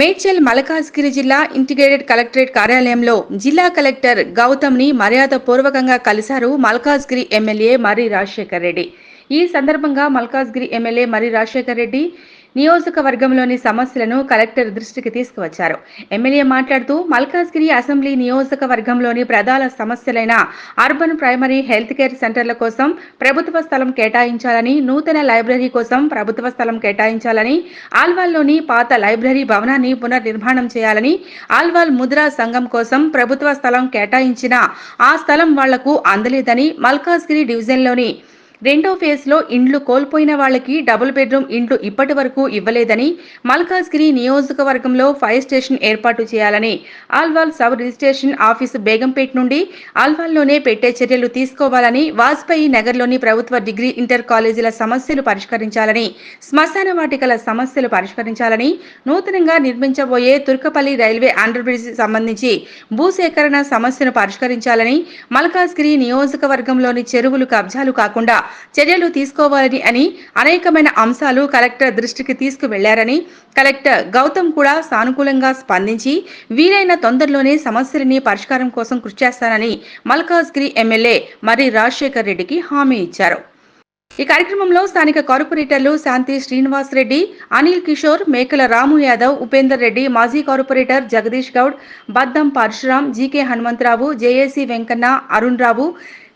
మేడ్చల్ మలకాజ్గిరి జిల్లా integrated collectorate కార్యాలయంలో జిల్లా కలెక్టర్ గౌతమ్ని మర్యాద పూర్వకంగా కలిశారు మల్కాజ్గిరి ఎమ్మెల్యే మర్రి రాజశేఖర్ రెడ్డి. ఈ సందర్భంగా మల్కాజ్గిరి ఎమ్మెల్యే మర్రి రాజశేఖర్ రెడ్డి నియోజకవర్గంలోని సమస్యలను కలెక్టర్ దృష్టికి తీసుకువచ్చారు. ఎమ్మెల్యే మాట్లాడుతూ మల్కాజ్గిరి అసెంబ్లీ నియోజకవర్గంలోని ప్రధాన సమస్యలైన అర్బన్ ప్రైమరీ హెల్త్ కేర్ సెంటర్ల కోసం ప్రభుత్వ స్థలం కేటాయించాలని నూతన లైబ్రరీ కోసం ప్రభుత్వ స్థలం కేటాయించాలని ఆల్వాల్లోని పాత లైబ్రరీ భవనాన్ని పునర్నిర్మాణం చేయాలని ఆల్వాల్ ముద్రా సంఘం కోసం ప్రభుత్వ స్థలం కేటాయించినా ఆ స్థలం వాళ్ళకు అందలేదని మల్కాజ్గిరి డివిజన్లోని రెండో ఫేజ్లో ఇండ్లు కోల్పోయిన వాళ్ళకి డబుల్ బెడ్రూమ్ ఇండ్లు ఇప్పటి వరకు ఇవ్వలేదని మల్కాజ్గిరి నియోజకవర్గంలో ఫైర్ స్టేషన్ ఏర్పాటు చేయాలని Alwal sub registration office Begumpet నుండి ఆల్వాల్లోనే పెట్టే చర్యలు తీసుకోవాలని వాజ్పేయి నగర్లోని ప్రభుత్వ డిగ్రీ ఇంటర్ కాలేజీల సమస్యలు పరిష్కరించాలని శ్మశాన వాటికల సమస్యలు పరిష్కరించాలని నూతనంగా నిర్మించబోయే తుర్కపల్లి రైల్వే అండర్బ్రిడ్జ్ సంబంధించి భూసేకరణ సమస్యను పరిష్కరించాలని మల్కాజ్గిరి నియోజకవర్గంలోని చెరువులు కబ్జాలు కాకుండా చర్యలు తీసుకోవాలని అని అనేకమైన అంశాలు కలెక్టర్ దృష్టికి తీసుకువెళ్ళారని కలెక్టర్ గౌతమ్ కూడా సానుకూలంగా స్పందించి వీలైన తొందరలోనే సమస్యలని పరిష్కారం కోసం కృషి చేస్తానని మల్కాజ్గిరి ఎమ్మెల్యే మరి రాజశేఖర్ రెడ్డికి హామీ ఇచ్చారు. ఈ కార్యక్రమంలో స్థానిక కార్పొరేటర్లు శాంతి శ్రీనివాస్ రెడ్డి అనిల్ కిషోర్ మేకల రాము యాదవ్ ఉపేందర్ రెడ్డి మాజీ corporator Jagadish Goud Baddam Parashuram G K Hanumantharao JAC Venkanna Arun Rao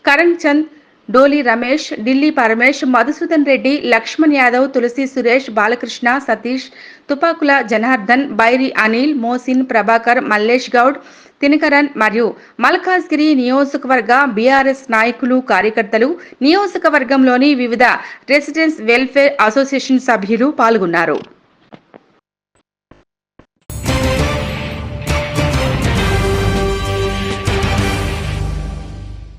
Karan Chand Doli Ramesh Delhi Paramesh Madhusudan Reddy Laxman Yadav Tulasi Suresh Balakrishna Satish Tupakula Janardhan Bairi Anil Mohsin Prabhakar Mallesh Goud Dinakaran మరియు మల్కాజ్గిరి నియోజకవర్గ BRS నాయకులు కార్యకర్తలు నియోజకవర్గంలోని వివిధ residence welfare association సభ్యులు పాల్గొన్నారు.